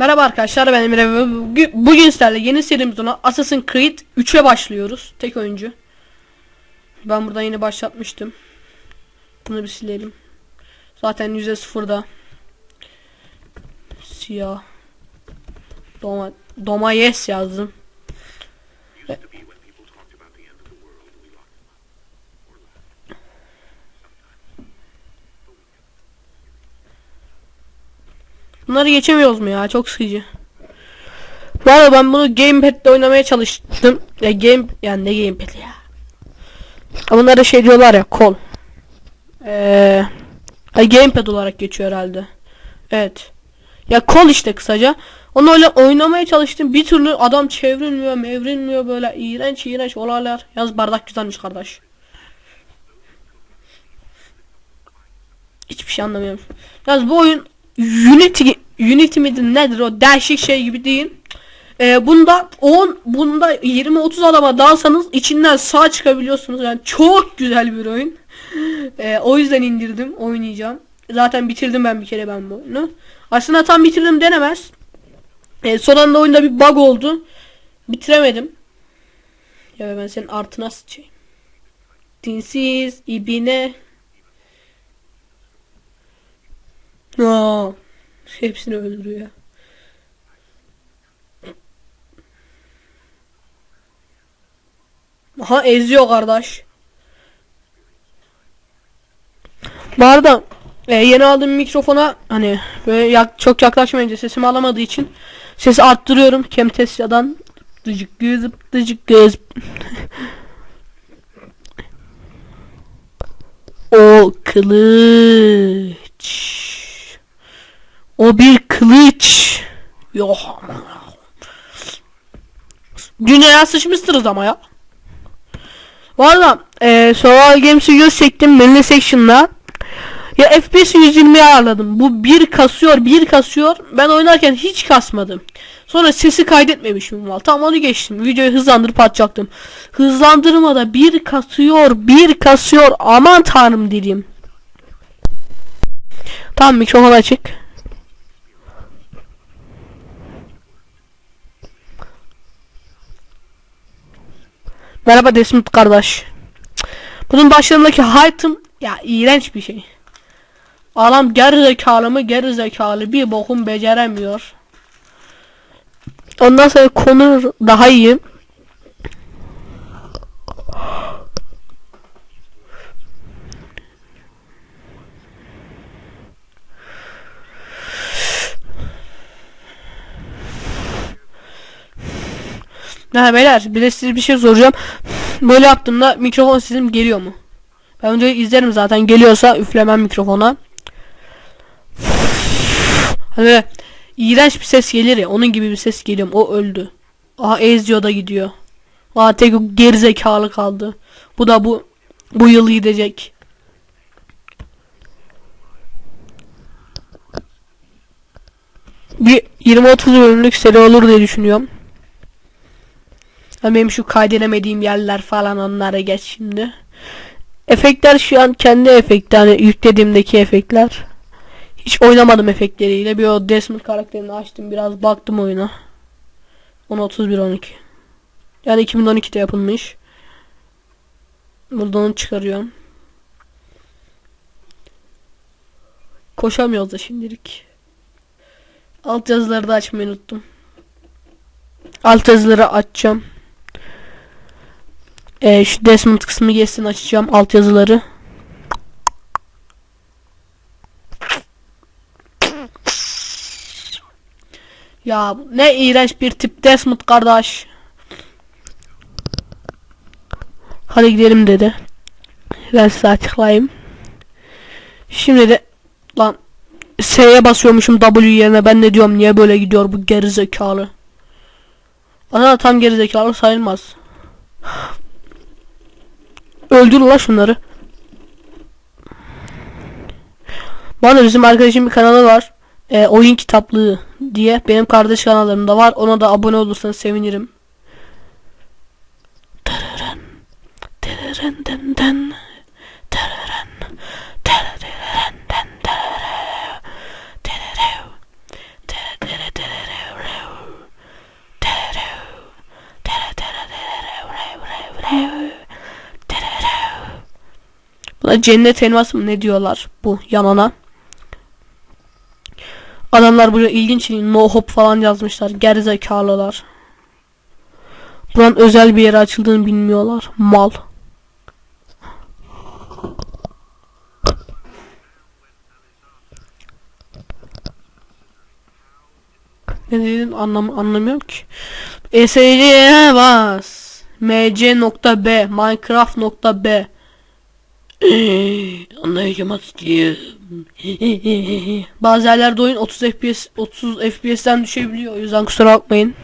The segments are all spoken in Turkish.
Merhaba arkadaşlar ben Emre bugün sizlerle yeni serimiz olan Assassin's Creed 3'e başlıyoruz. Tek oyuncu. Ben buradan yeni başlatmıştım. Bunu bir silelim. Zaten yüzde sıfırda. Siyah. Doma, Domayes yazdım. Bunları geçemiyoruz mu ya? Çok sıkıcı. Arada ben bunu gamepad'de oynamaya çalıştım. Ya game yani ne gamepad ya. Bunlara şey diyorlar ya kol. Eee gamepad olarak geçiyor herhalde. Evet. Ya kol işte kısaca. Onu öyle oynamaya çalıştım. Bir türlü adam çevrilmiyor, mevrilmiyor böyle iğrenç iğrenç olaylar. Yalnız bardak güzelmiş kardeş. Hiçbir şey anlamıyorum. Yalnız bu oyun Unity Unity midir nedir o değişik şey gibi değil. Ee, bunda 10 bunda 20 30 adama dalsanız içinden sağ çıkabiliyorsunuz. Yani çok güzel bir oyun. Ee, o yüzden indirdim, oynayacağım. Zaten bitirdim ben bir kere ben bu oyunu. Aslında tam bitirdim denemez. Ee, son anda oyunda bir bug oldu. Bitiremedim. Ya ben senin artına sıçayım. Dinsiz, ibine. Aa, hepsini öldürüyor. Aha eziyor kardeş. Bu arada e, yeni aldığım mikrofona hani böyle yak, çok yaklaşmayınca sesimi alamadığı için sesi arttırıyorum Camtasia'dan dıcık gızıp dıcık gız O kılıç O bir kılıç Yok Dünyaya sıçmışsınız ama ya arada e, Survival Games'i göz çektim Menü Section'la Ya FPS'i 120'ye ayarladım Bu bir kasıyor bir kasıyor Ben oynarken hiç kasmadım Sonra sesi kaydetmemişim var. Tamam onu geçtim. Videoyu hızlandırıp atacaktım. Hızlandırmada bir kasıyor, bir kasıyor. Aman tanrım diyeyim. Tamam mikrofon açık. Merhaba Desmut kardeş. Bunun başlarındaki item ya iğrenç bir şey. Adam geri zekalı mı geri bir bokum beceremiyor. Ondan sonra konu daha iyi. Ha beyler bir de size bir şey soracağım. Böyle yaptığımda mikrofon sesim geliyor mu? Ben önce izlerim zaten geliyorsa üflemem mikrofona. Hani iğrenç bir ses gelir ya onun gibi bir ses geliyor. O öldü. Aha Ezio da gidiyor. Aa tek gerizekalı kaldı. Bu da bu bu yıl gidecek. Bir 20-30 bölümlük seri olur diye düşünüyorum. Ha benim şu kaydedemediğim yerler falan onlara geç şimdi. Efektler şu an kendi efekti hani yüklediğimdeki efektler. Hiç oynamadım efektleriyle. Bir o Desmond karakterini açtım. Biraz baktım oyuna. 10.31 12. Yani 2012'de yapılmış. Buradan çıkarıyorum. Koşamıyoruz da şimdilik. Alt yazıları da açmayı unuttum. Alt yazıları açacağım. Ee, şu Desmond kısmı geçsin açacağım alt yazıları. Ya ne iğrenç bir tip Desmond kardeş. Hadi gidelim dedi. Ben size açıklayayım. Şimdi de lan S'ye basıyormuşum W yerine ben ne diyorum niye böyle gidiyor bu gerizekalı. Ana tam gerizekalı sayılmaz. Öldür la şunları. Bana bizim arkadaşım bir kanalı var. E, oyun kitaplığı diye benim kardeş kanallarımda var. Ona da abone olursanız sevinirim. Tırırın, tırırın, dın dın, cennet elması mı ne diyorlar bu yanana. Adamlar buraya ilginç no hop falan yazmışlar. Gerizekalılar. Buranın özel bir yere açıldığını bilmiyorlar. Mal. Ne dedin anlam anlamıyorum ki. ESC'ye bas. mc.b minecraft.b Anlayacağım diye. Bazı yerlerde oyun 30 FPS 30 FPS'ten düşebiliyor. O yüzden kusura bakmayın.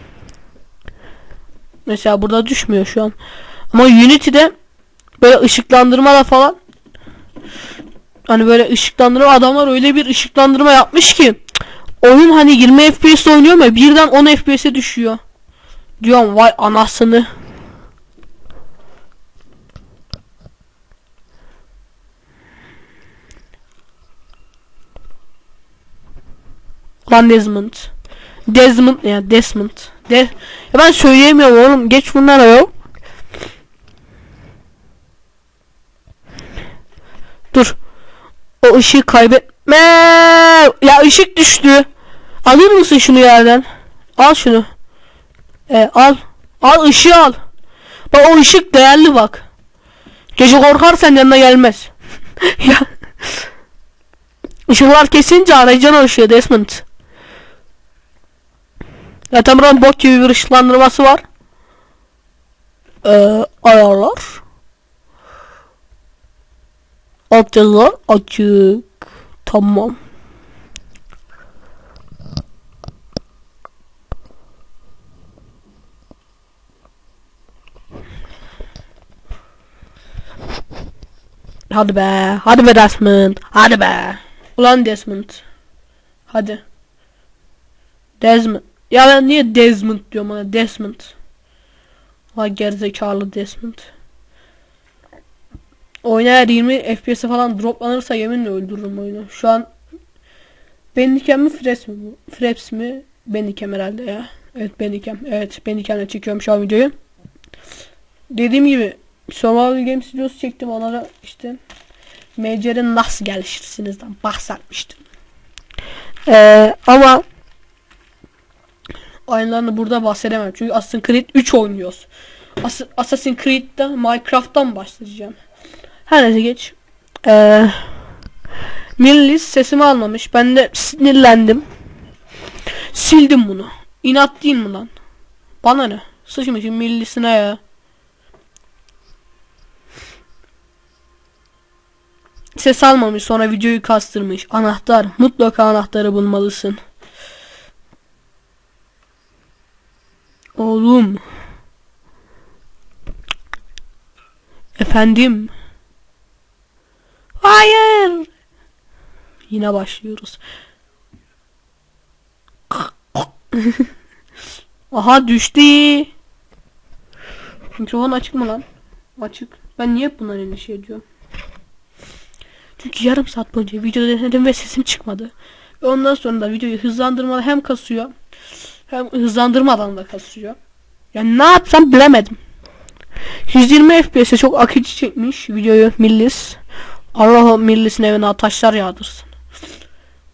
Mesela burada düşmüyor şu an. Ama Unity'de böyle ışıklandırma da falan hani böyle ışıklandırma adamlar öyle bir ışıklandırma yapmış ki oyun hani 20 FPS oynuyor mu birden 10 FPS'e düşüyor. Diyorum vay anasını. Lan Desmond. Desmond ya Desmond. De ya ben söyleyemiyorum oğlum. Geç bunlara yok. Dur. O ışığı kaybetme. Ya ışık düştü. Alır mısın şunu yerden? Al şunu. E, al. Al ışığı al. Bak o ışık değerli bak. Gece korkarsan yanına gelmez. ya. Işıklar kesince arayacaksın o ışığı Desmond. Zaten buranın bot gibi bir ışıklandırması var. Ee, ayarlar. Alt yazılar açık. Tamam. Hadi be. Hadi be Desmond. Hadi be. Ulan Desmond. Hadi. Desmond. Ya ben niye Desmond diyorum ona Desmond. Ha gerizekalı Desmond. Oyuna eğer 20 FPS falan droplanırsa yeminle öldürürüm oyunu. Şu an Bendikem mi Freps mi bu? Freps mi? Bendikem herhalde ya. Evet Bendikem. Evet Bendikem'le çekiyorum şu an videoyu. Dediğim gibi Survival Games videosu çektim onlara işte MC'nin nasıl gelişirsinizden bahsetmiştim. Ee, ama oyunlarını burada bahsedemem. Çünkü Assassin's Creed 3 oynuyoruz. As Assassin's Creed'de Minecraft'tan başlayacağım. Her neyse geç. Ee, Millis sesimi almamış. Ben de sinirlendim. Sildim bunu. İnat değil mi lan? Bana ne? Sıçmışım millisine ya. Ses almamış sonra videoyu kastırmış. Anahtar. Mutlaka anahtarı bulmalısın. Oğlum. Efendim. Hayır. Yine başlıyoruz. Aha düştü. Mikrofon açık mı lan? Açık. Ben niye bundan endişe ediyorum? Çünkü yarım saat boyunca video denedim ve sesim çıkmadı. Ve ondan sonra da videoyu hızlandırmadan hem kasıyor hem hızlandırmadan da kasıyor. Yani ne yapsam bilemedim. 120 FPS'e çok akıcı çekmiş videoyu Millis. Allah Millis'in evine taşlar yağdırsın.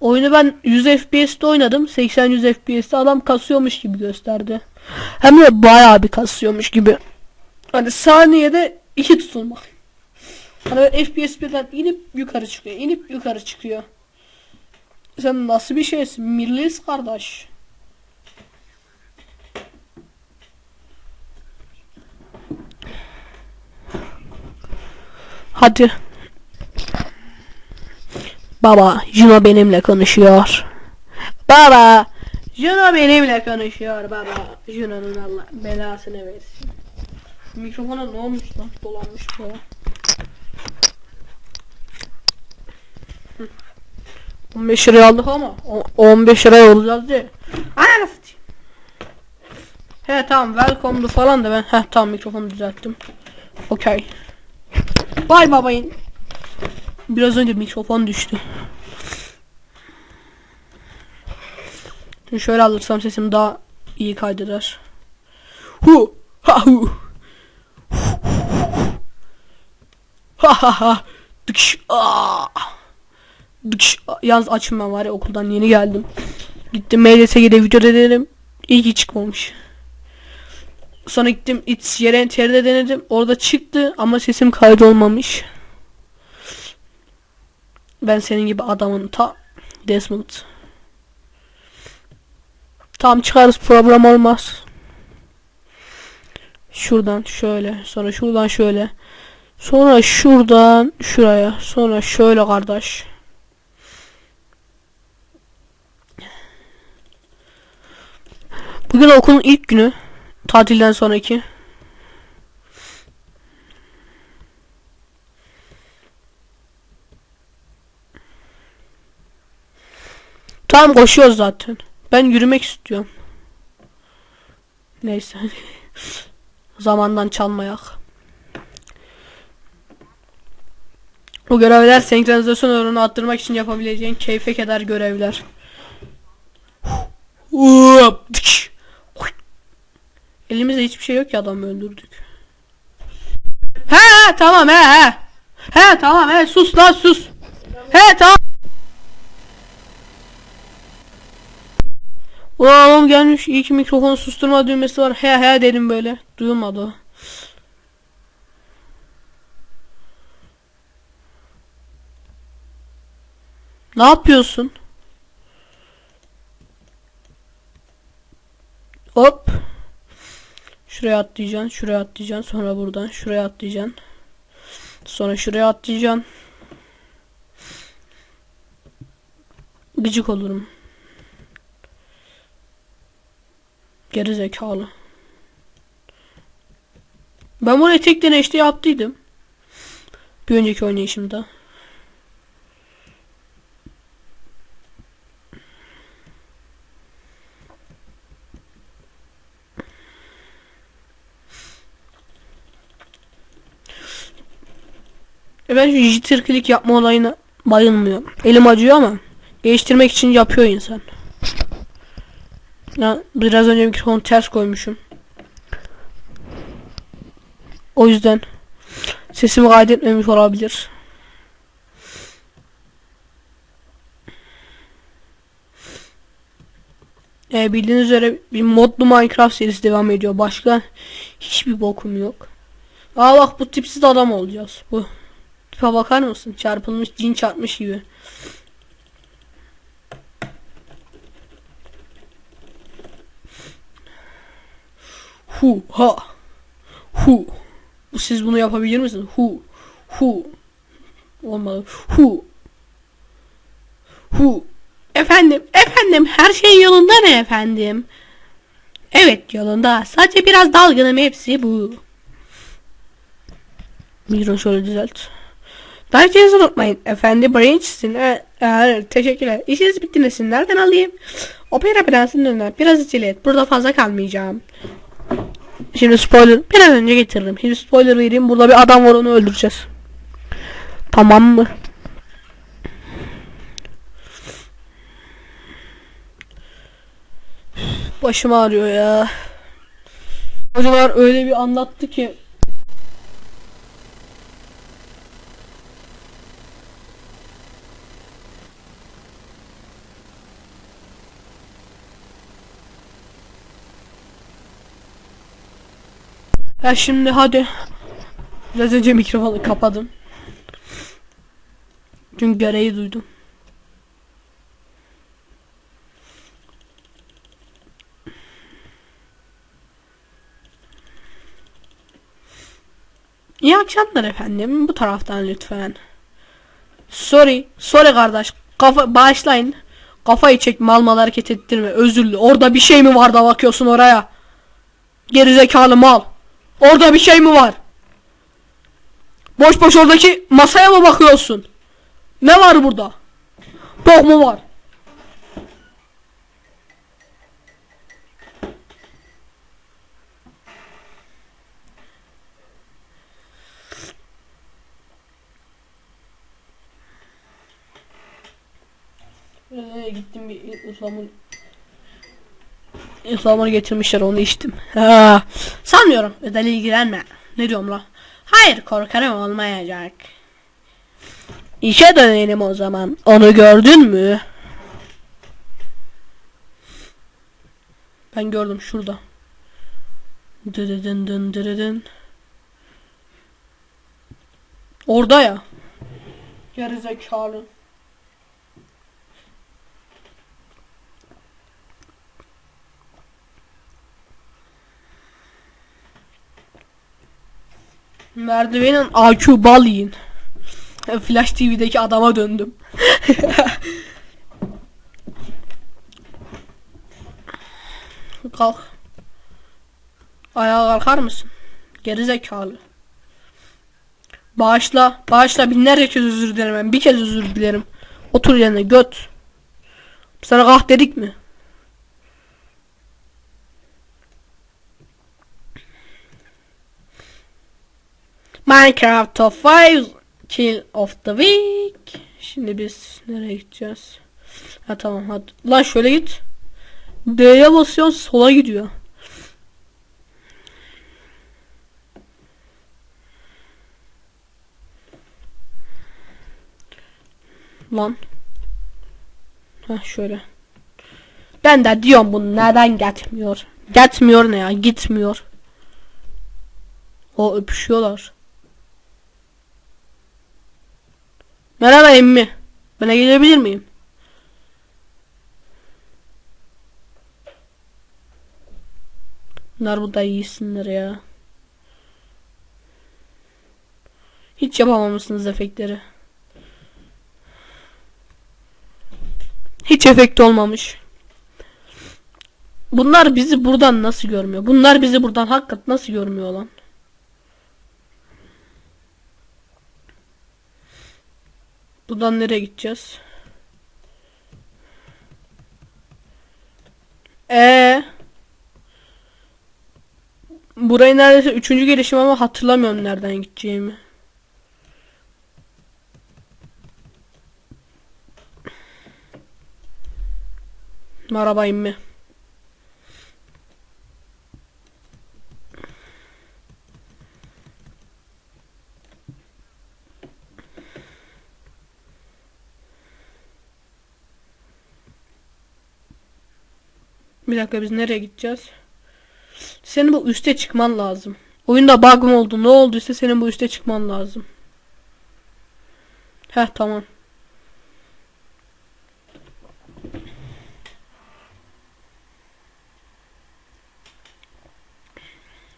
Oyunu ben 100 FPS'te oynadım. 80-100 FPS'te adam kasıyormuş gibi gösterdi. Hem de bayağı bir kasıyormuş gibi. Hani saniyede iki tutulma. Hani FPS birden inip yukarı çıkıyor. inip yukarı çıkıyor. Sen nasıl bir şeysin? Millis kardeş. Hadi. Baba, Juno benimle konuşuyor. Baba, Juno benimle konuşuyor baba. Juno'nun Allah belasını versin. Mikrofona ne olmuş lan? Dolanmış bu. Hı. 15 liraya aldık ama o- 15 liraya olacağız diye. Satayım. He tamam welcome'du falan da ben he tamam mikrofonu düzelttim. Okey. Bay babayın. Biraz önce mikrofon düştü. Şöyle alırsam sesim daha iyi kaydeder. Hu ha hu. Ahaha. Dıkş. Aa. Dıkş. Yalnız açım ben var ya okuldan yeni geldim. Gittim MLSG'de video denedim. İyi ki çıkmamış. Sonra gittim It's Yeren TR'de denedim. Orada çıktı ama sesim kaydolmamış. Ben senin gibi adamın ta Desmond. Tam çıkarız problem olmaz. Şuradan şöyle sonra şuradan şöyle. Sonra şuradan şuraya. Sonra şöyle kardeş. Bugün okulun ilk günü. Tatilden sonraki. Tamam koşuyoruz zaten. Ben yürümek istiyorum. Neyse. Zamandan çalmayak. Bu görevler senkronizasyon oranını arttırmak için yapabileceğin keyfe keder görevler. Elimizde hiçbir şey yok ki adamı öldürdük. He tamam he he. He tamam he sus lan sus. He tamam. Oğlum gelmiş iyi ki mikrofonu susturma düğmesi var. He he dedim böyle. Duyulmadı. Ne yapıyorsun? Hop. Şuraya atlayacaksın, şuraya atlayacaksın, sonra buradan şuraya atlayacaksın. Sonra şuraya atlayacaksın. Gıcık olurum. Geri zekalı. Ben buraya tek deneşte yaptıydım. Bir önceki oynayışımda. Ben şu jitter yapma olayına bayılmıyorum. Elim acıyor ama geliştirmek için yapıyor insan. Ya biraz önce mikrofonu ters koymuşum. O yüzden sesimi kaydetmemiş olabilir. Ee, bildiğiniz üzere bir modlu Minecraft serisi devam ediyor. Başka hiçbir bokum yok. Aa bak bu tipsiz adam olacağız. Bu tipe bakar mısın? Çarpılmış cin çarpmış gibi. Hu ha. Hu. Siz bunu yapabilir misiniz? Hu. Hu. Olmadı. Hu. Hu. Efendim, efendim her şey yolunda mı efendim? Evet yolunda. Sadece biraz dalgınım hepsi bu. Mikrofonu şöyle düzelt. Davetinizi unutmayın. Efendi Branch'sin. Evet, evet, teşekkürler. İşiniz bitti Nereden alayım? Opera Prens'in önüne. Biraz acele. Burada fazla kalmayacağım. Şimdi spoiler bir an önce getiririm. Şimdi spoiler vereyim. Burada bir adam var onu öldüreceğiz. Tamam mı? Başım ağrıyor ya. Hocalar öyle bir anlattı ki. Ya şimdi hadi. Biraz önce mikrofonu kapadım. Çünkü gereği duydum. İyi akşamlar efendim. Bu taraftan lütfen. Sorry. Sorry kardeş. Kafa bağışlayın. Kafayı çek mal mal hareket ettirme. Özürlü. Orada bir şey mi var da bakıyorsun oraya? Gerizekalı mal. Orada bir şey mi var? Boş boş oradaki masaya mı bakıyorsun? Ne var burada? Bok mu var? Ee, gittim bir ıhlamur ıhlamur getirmişler onu içtim. Ha, sanmıyorum özel ilgilenme. Ne diyorum la? Hayır korkarım olmayacak. İşe dönelim o zaman. Onu gördün mü? Ben gördüm şurada. Dırıdın dın dırıdın. Orada ya. Gerizekalı. Merdivenin AQ bal yiyin. Flash TV'deki adama döndüm. Kalk. Ayağa kalkar mısın? Geri zekalı. Bağışla. Bağışla binlerce kez özür dilerim. Ben bir kez özür dilerim. Otur yerine göt. Sana kalk dedik mi? Minecraft Top 5 Kill of the Week. Şimdi biz nereye gideceğiz? Ha tamam hadi. Lan şöyle git. D'ye basıyorsun sola gidiyor. Lan. Ha şöyle. Ben de diyorum bu neden gitmiyor? Gitmiyor ne ya? Gitmiyor. O öpüşüyorlar. Merhaba emmi. Bana gelebilir miyim? Bunlar bu da iyisinler ya. Hiç yapamamışsınız efektleri. Hiç efekt olmamış. Bunlar bizi buradan nasıl görmüyor? Bunlar bizi buradan hakikaten nasıl görmüyor lan? Buradan nereye gideceğiz? Ee. Burayı neredeyse üçüncü gelişim ama hatırlamıyorum nereden gideceğimi. Merhaba emmi. Dakika biz nereye gideceğiz? Senin bu üste çıkman lazım. Oyunda bug mı oldu? Ne olduysa senin bu üste çıkman lazım. Heh tamam.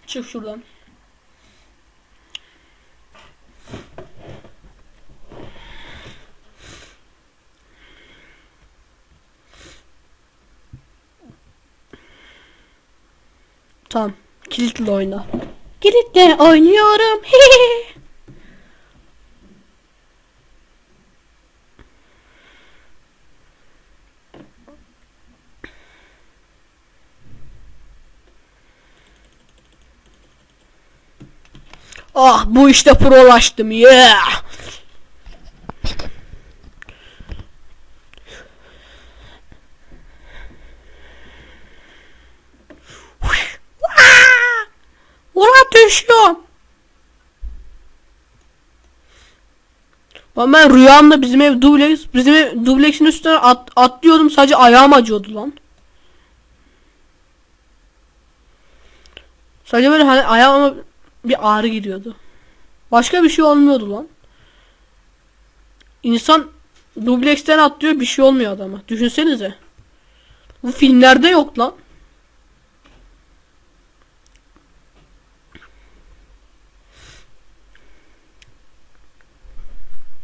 Çık şuradan. Tamam. Kilitle oyna. Kilitle oynuyorum. ah bu işte prolaştım. Yeah. Oraya düşüyorum. Lan ben rüyamda bizim ev dubleks, bizim ev dubleksin üstüne at, atlıyordum sadece ayağım acıyordu lan. Sadece böyle hani ayağıma bir ağrı gidiyordu. Başka bir şey olmuyordu lan. İnsan dubleksten atlıyor bir şey olmuyor adama. Düşünsenize. Bu filmlerde yok lan.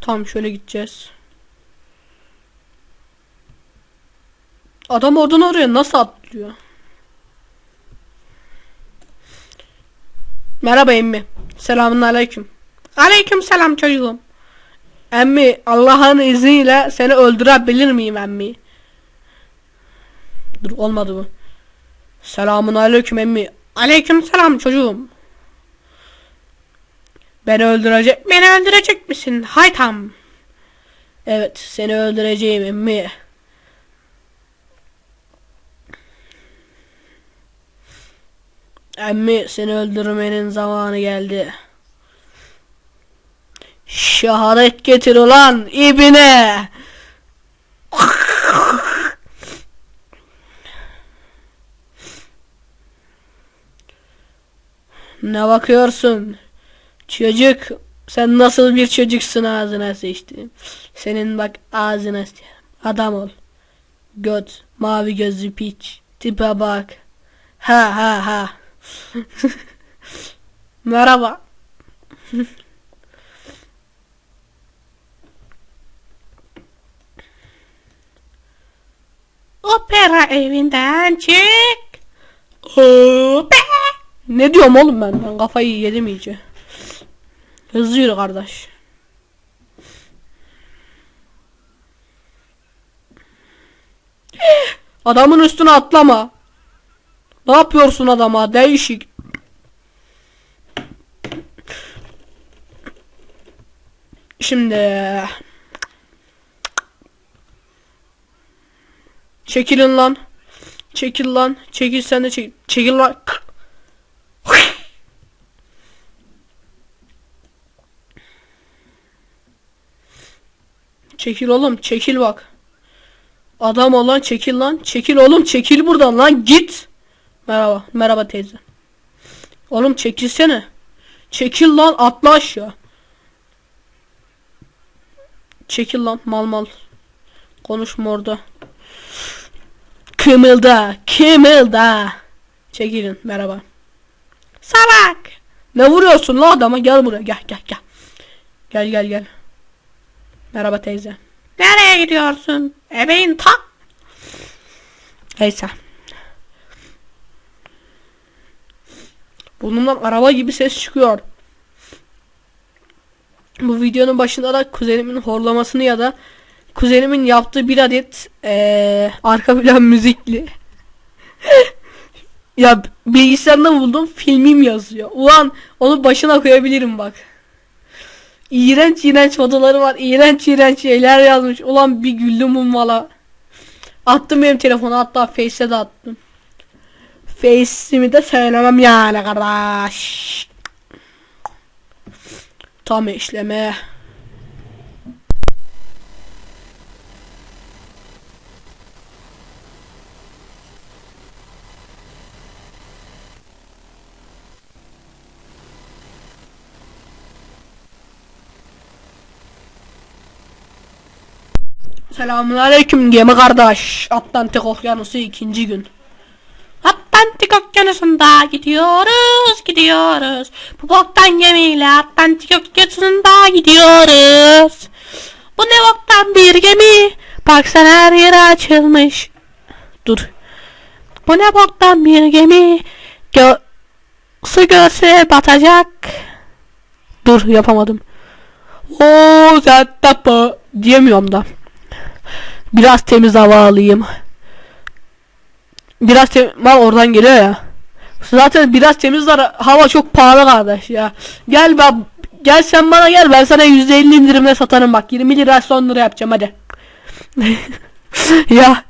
Tamam şöyle gideceğiz. Adam oradan oraya nasıl atlıyor? Merhaba emmi. Selamun aleyküm. Aleyküm selam çocuğum. Emmi Allah'ın izniyle seni öldürebilir miyim emmi? Dur olmadı bu. Selamun aleyküm emmi. Aleyküm selam çocuğum. Beni öldürecek. Beni öldürecek misin? Haytam. Evet, seni öldüreceğim emmi. Emmi seni öldürmenin zamanı geldi. Şehadet getir ulan ibine. Ne bakıyorsun? Çocuk sen nasıl bir çocuksun ağzına sıçtım. Senin bak ağzına sıçtım. Adam ol. Göt, mavi gözlü piç. Tipe bak. Ha ha ha. Merhaba. Opera evinden çık. Hop. Ne diyorum oğlum ben? Ben kafayı yedim iyice. Hızlı yürü kardeş. Adamın üstüne atlama. Ne yapıyorsun adama? Değişik. Şimdi Çekilin lan. Çekil lan. Çekil sen de çekil. Çekil lan. Çekil oğlum. Çekil bak. Adam olan çekil lan. Çekil oğlum. Çekil buradan lan. Git. Merhaba. Merhaba teyze. Oğlum çekilsene. Çekil lan. Atla aşağı. Çekil lan. Mal mal. Konuşma orada. Kımılda, kımılda. Çekilin, merhaba. Salak. Ne vuruyorsun la adama? Gel buraya, gel gel gel. Gel gel gel. Merhaba teyze. Nereye gidiyorsun? Ebeğin tak. Neyse. Burnumdan araba gibi ses çıkıyor. Bu videonun başında da kuzenimin horlamasını ya da kuzenimin yaptığı bir adet ee, arka plan müzikli. ya bilgisayarda buldum filmim yazıyor. Ulan onu başına koyabilirim bak. İğrenç iğrenç fotoları var. İğrenç iğrenç şeyler yazmış. Ulan bir güldüm ummala. Attım benim telefonu hatta Face'e de attım. Face'imi de söylemem yani kardeş. Tam işleme. Selamünaleyküm gemi kardeş. Atlantik Okyanusu ikinci gün. Atlantik Okyanusu'nda gidiyoruz, gidiyoruz. Bu boktan gemiyle Atlantik Okyanusu'nda gidiyoruz. Bu ne boktan bir gemi. Baksana her yeri açılmış. Dur. Bu ne boktan bir gemi. Gö su görse batacak. Dur yapamadım. O zaten diyemiyorum da. Biraz temiz hava alayım. Biraz temiz mal oradan geliyor ya. Zaten biraz temiz var. Hava çok pahalı kardeş ya. Gel ben gel sen bana gel ben sana %50 indirimle satarım bak 20 lira son lira yapacağım hadi. ya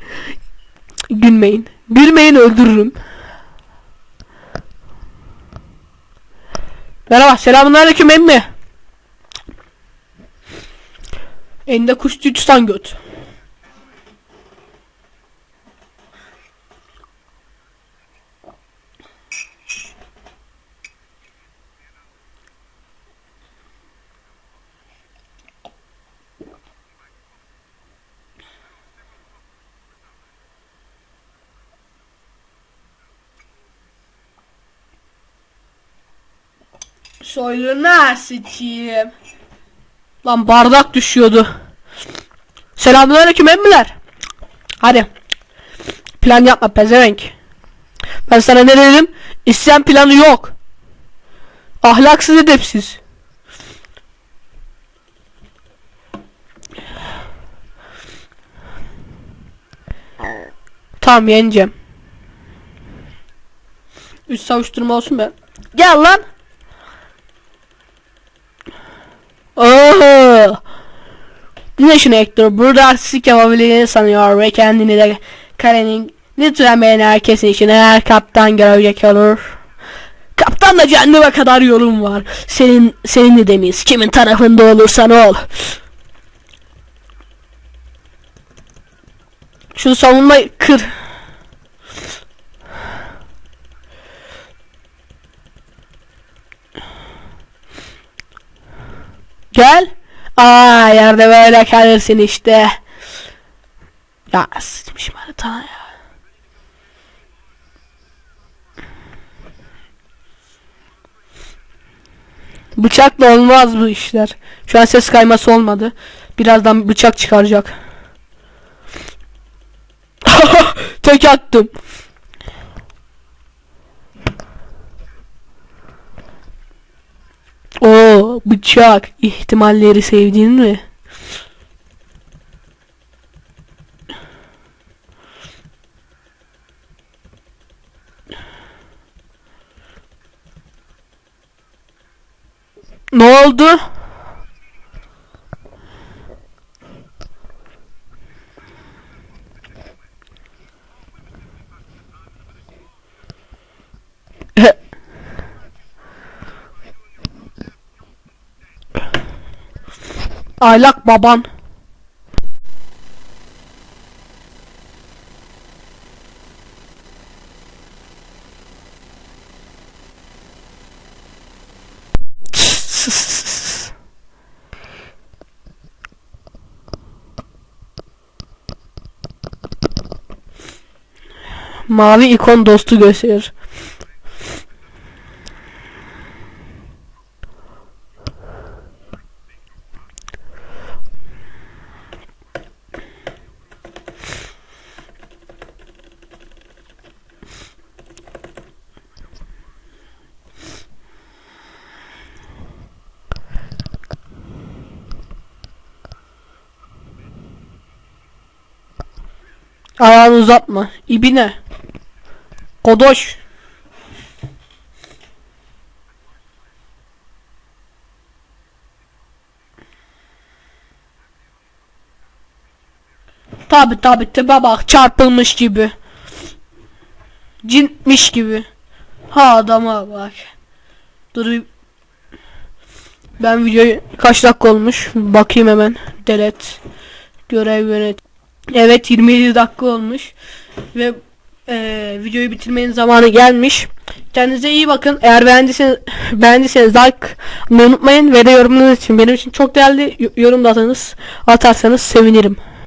gülmeyin. Gülmeyin öldürürüm. Merhaba selamünaleyküm emmi. Elinde kuş tutan göt. Soyluna sıçayım. Lan bardak düşüyordu. Selamünaleyküm emmiler. Hadi. Plan yapma pezevenk. Ben sana ne dedim? İsyan planı yok. Ahlaksız edepsiz. Tamam yeneceğim. Üç savuşturma olsun be. Gel lan. Oo. Dinle Hector. Burada artistik yapabildiğini sanıyor ve kendini de karenin lütfen beğen herkesin için eğer kaptan görecek olur. Kaptan Ekranda kendime kadar yorum var. Senin senin de demeyiz. Kimin tarafında olursan ol. Şu savunmayı kır. Gel. Aa yerde böyle kalırsın işte. Ya sıçmışım haritana ya. Bıçakla olmaz bu işler. Şu an ses kayması olmadı. Birazdan bıçak çıkaracak. Tek attım. O bıçak ihtimalleri sevdiğin mi? Ne oldu? Aylak baban. Mavi ikon dostu gösterir. Ayağını uzatma. İbine. Kodoş. Tabi tabi tipe bak çarpılmış gibi. Cinmiş gibi. Ha adama bak. Dur Ben videoyu kaç dakika olmuş bakayım hemen. Delete. Görev yönet. Evet 27 dakika olmuş. Ve eee, videoyu bitirmenin zamanı gelmiş. Kendinize iyi bakın. Eğer beğendiyseniz, beğendiyseniz like unutmayın. Ve de yorumunuz için benim için çok değerli y- yorum da atarsanız, atarsanız sevinirim.